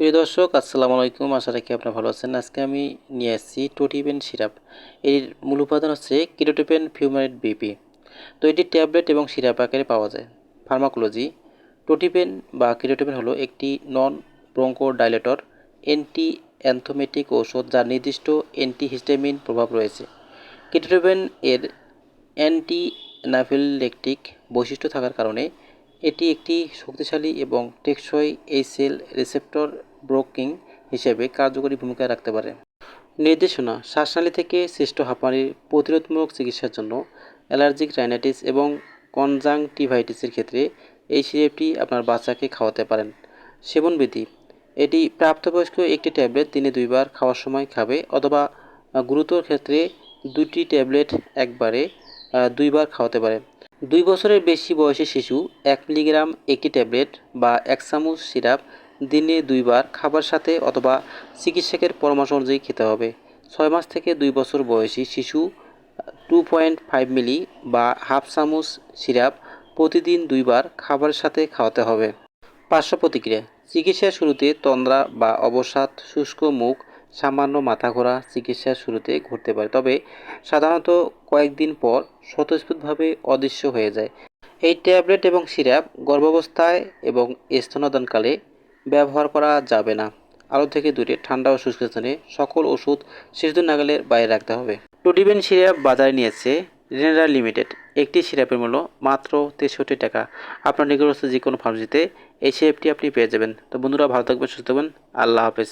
প্রিয় দর্শক, আসসালামু আলাইকুম। আশা রাখি আপনারা ভালো আছেন। আজকে আমি নিয়ে আসছি টোটিপেন সিরাপ। এর মূল উপাদান হচ্ছে কিটোটোপেন ফিউমারেট বিপি। তো এটি ট্যাবলেট এবং সিরাপ আকারে পাওয়া যায়। ফার্মাকোলজি, টোটিপেন বা কিটোটোপেন হলো একটি নন ব্রঙ্কোডাইলেটর অ্যান্টি অ্যান্থোমেটিক ঔষধ যার নির্দিষ্ট অ্যান্টিহিস্টামিন প্রভাব রয়েছে। কিটোটোপেন এর অ্যান্টি অ্যানাফিলেকটিক বৈশিষ্ট্য থাকার কারণে এটি একটি শক্তিশালী এবং টেকসই এই সেল রিসেপ্টর ব্রোকিং হিসেবে কার্যকরী ভূমিকা রাখতে পারে। নির্দেশনা, শ্বাসনালী থেকে সৃষ্ট হাঁপানির প্রতিরোধমূলক চিকিৎসার জন্য অ্যালার্জিক রাইনাইটিস এবং কনজাংটিভাইটিসের ক্ষেত্রে এই সিরাপটি আপনার বাচ্চাকে খাওয়াতে পারেন। সেবনবিধি এটি প্রাপ্তবয়স্ক একটি ট্যাবলেট দিনে দুইবার খাওয়ার সময় খাবে অথবা গুরুতর ক্ষেত্রে দুটি ট্যাবলেট একবারে দুইবার খাওয়াতে পারে। দুই বছরের বেশি বয়সী শিশু এক মিলিগ্রাম একটি ট্যাবলেট বা এক চামচ সিরাপ দিনে দুইবার খাবার সাথে অথবা চিকিৎসকের পরামর্শ অনুযায়ী খেতে হবে। ছয় মাস থেকে দুই বছর বয়সী শিশু টু পয়েন্ট ফাইভ মিলি বা হাফ চামচ সিরাপ প্রতিদিন দুইবার খাবারের সাথে খাওয়াতে হবে। পার্শ্ব প্রতিক্রিয়া, চিকিৎসার শুরুতে তন্দ্রা বা অবসাদ, শুষ্ক মুখ, সামান্য মাথা ঘোরা চিকিৎসার শুরুতে ঘটতে পারে। তবে সাধারণত কয়েকদিন পর স্বতঃস্ফূর্তভাবে অদৃশ্য হয়ে যায়। এই ট্যাবলেট এবং সিরাপ গর্ভাবস্থায় এবং স্তনদানকালে ব্যবহার করা যাবে না। আলো থেকে দূরে, ঠান্ডা ও শুষ্ক স্থানে সকল ওষুধ শিশুদের নাগালের বাইরে রাখতে হবে। টুডিবেন সিরাপ বাজারে নিয়েছে রেনেরা লিমিটেড। একটি সিরাপের মূল্য মাত্র তেষট্টি টাকা। আপনার নিকটস্থ যে কোনো ফার্মেসিতে এই সিরাপটি আপনি পেয়ে যাবেন। তো বন্ধুরা, ভালো থাকবেন, সুস্থ থাকবেন। আল্লাহ হাফেজ।